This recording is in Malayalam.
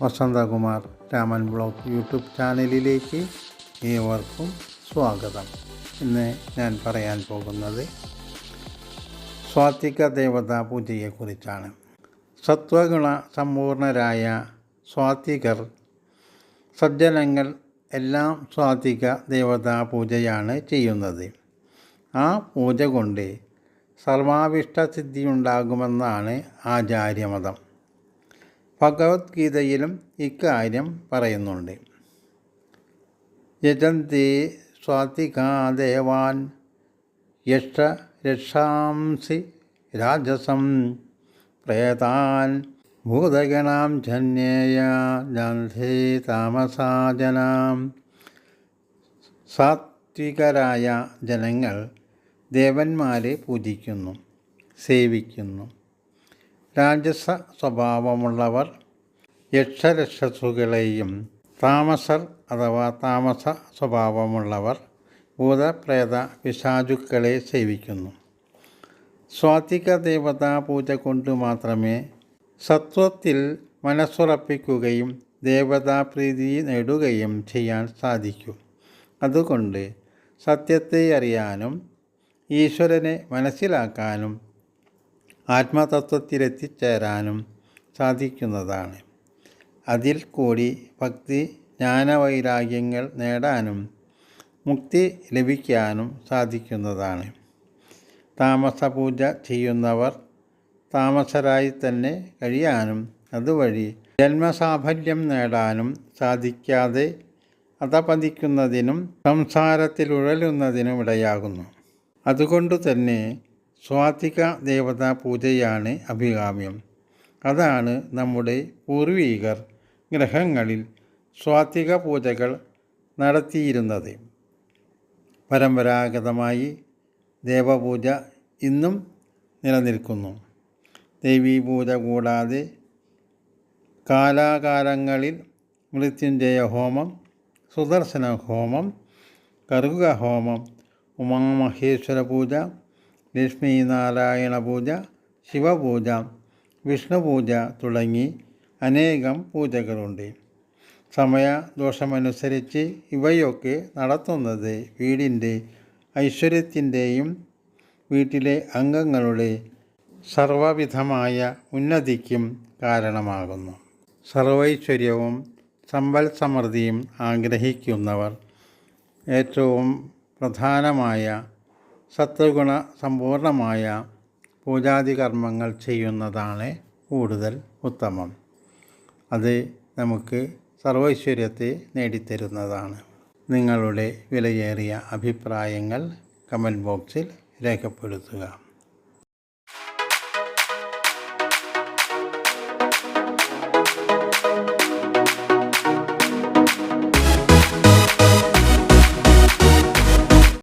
വസന്തകുമാർ രാമൻ ബ്ലോഗ് യൂട്യൂബ് ചാനലിലേക്ക് ഏവർക്കും സ്വാഗതം. ഇന്ന് ഞാൻ പറയാൻ പോകുന്നത് സ്വാത്വിക ദേവതാ പൂജയെക്കുറിച്ചാണ്. സത്വഗുണ സമ്പൂർണരായ സ്വാത്വികർ സജ്ജനങ്ങൾ എല്ലാം സ്വാത്വിക ദേവതാ പൂജയാണ് ചെയ്യുന്നത്. ആ പൂജ കൊണ്ട് സർവാവിഷ്ട സിദ്ധിയുണ്ടാകുമെന്നാണ് ആചാര്യമതം. ഭഗവത്ഗീതയിലും ഇക്കാര്യം പറയുന്നുണ്ട്. യജന്തി സ്വാതികാദേവാൻ യക്ഷ രക്ഷാംസി രാജസം പ്രേതാൻ ഭൂതഗണാം ജന്യേയ ജന്ധേ താമസാജനാം സാത്വികരായ ജനങ്ങൾ ദേവന്മാരെ പൂജിക്കുന്നു സേവിക്കുന്നു. രാജസ സ്വഭാവമുള്ളവർ യക്ഷരക്ഷസുകളെയും താമസർ അഥവാ താമസ സ്വഭാവമുള്ളവർ ഭൂതപ്രേത പിശാചുക്കളെ സേവിക്കുന്നു. സ്വാതിക ദേവതാ പൂജ കൊണ്ട് മാത്രമേ സത്വത്തിൽ മനസ്സുറപ്പിക്കുകയും ദേവതാപ്രീതി നേടുകയും ചെയ്യാൻ സാധിക്കൂ. അതുകൊണ്ട് സത്യത്തെ അറിയാനും ഈശ്വരനെ മനസ്സിലാക്കാനും ആത്മതത്വത്തിലെത്തിച്ചേരാനും സാധിക്കുന്നതാണ്. അതിൽ കൂടി ഭക്തി ജ്ഞാനവൈരാഗ്യങ്ങൾ നേടാനും മുക്തി ലഭിക്കാനും സാധിക്കുന്നതാണ്. താമസ പൂജ ചെയ്യുന്നവർ താമസരായി തന്നെ കഴിയാനും അതുവഴി ജന്മസാഫല്യം നേടാനും സാധിക്കാതെ അതപതിക്കുന്നതിനും സംസാരത്തിലുഴലുന്നതിനും ഇടയാകുന്നു. അതുകൊണ്ട് തന്നെ സ്വാതിക ദേവതാ പൂജയാണ് അഭികാമ്യം. അതാണ് നമ്മുടെ പൂർവീകർ ഗ്രഹങ്ങളിൽ സ്വാതിക പൂജകൾ നടത്തിയിരുന്നത്. പരമ്പരാഗതമായി ദേവപൂജ ഇന്നും നിലനിൽക്കുന്നു. ദേവീപൂജ കൂടാതെ കാലാകാലങ്ങളിൽ മൃത്യുഞ്ജയ ഹോമം സുദർശന ഹോമം കറുക ഹോമം ഉമാമഹേശ്വര പൂജ ലക്ഷ്മി നാരായണ പൂജ ശിവപൂജ വിഷ്ണുപൂജ തുടങ്ങി അനേകം പൂജകളുണ്ട്. സമയദോഷമനുസരിച്ച് ഇവയൊക്കെ നടത്തുന്നത് വീടിന്റെ ഐശ്വര്യത്തിന്റെയും വീട്ടിലെ അംഗങ്ങളുടെ സർവവിധമായ ഉന്നതിക്കും കാരണമാകുന്നു. സർവൈശ്വര്യവും സമ്പൽ സമൃദ്ധിയും ആഗ്രഹിക്കുന്നവർ ഏറ്റവും പ്രധാനമായ സത്വഗുണ സമ്പൂർണമായ പൂജാതി കർമ്മങ്ങൾ ചെയ്യുന്നതാണ് കൂടുതൽ ഉത്തമം. അത് നമുക്ക് സർവൈശ്വര്യത്തെ നേടിത്തരുന്നതാണ്. നിങ്ങളുടെ വിലയേറിയ അഭിപ്രായങ്ങൾ കമന്റ് ബോക്സിൽ രേഖപ്പെടുത്തുക.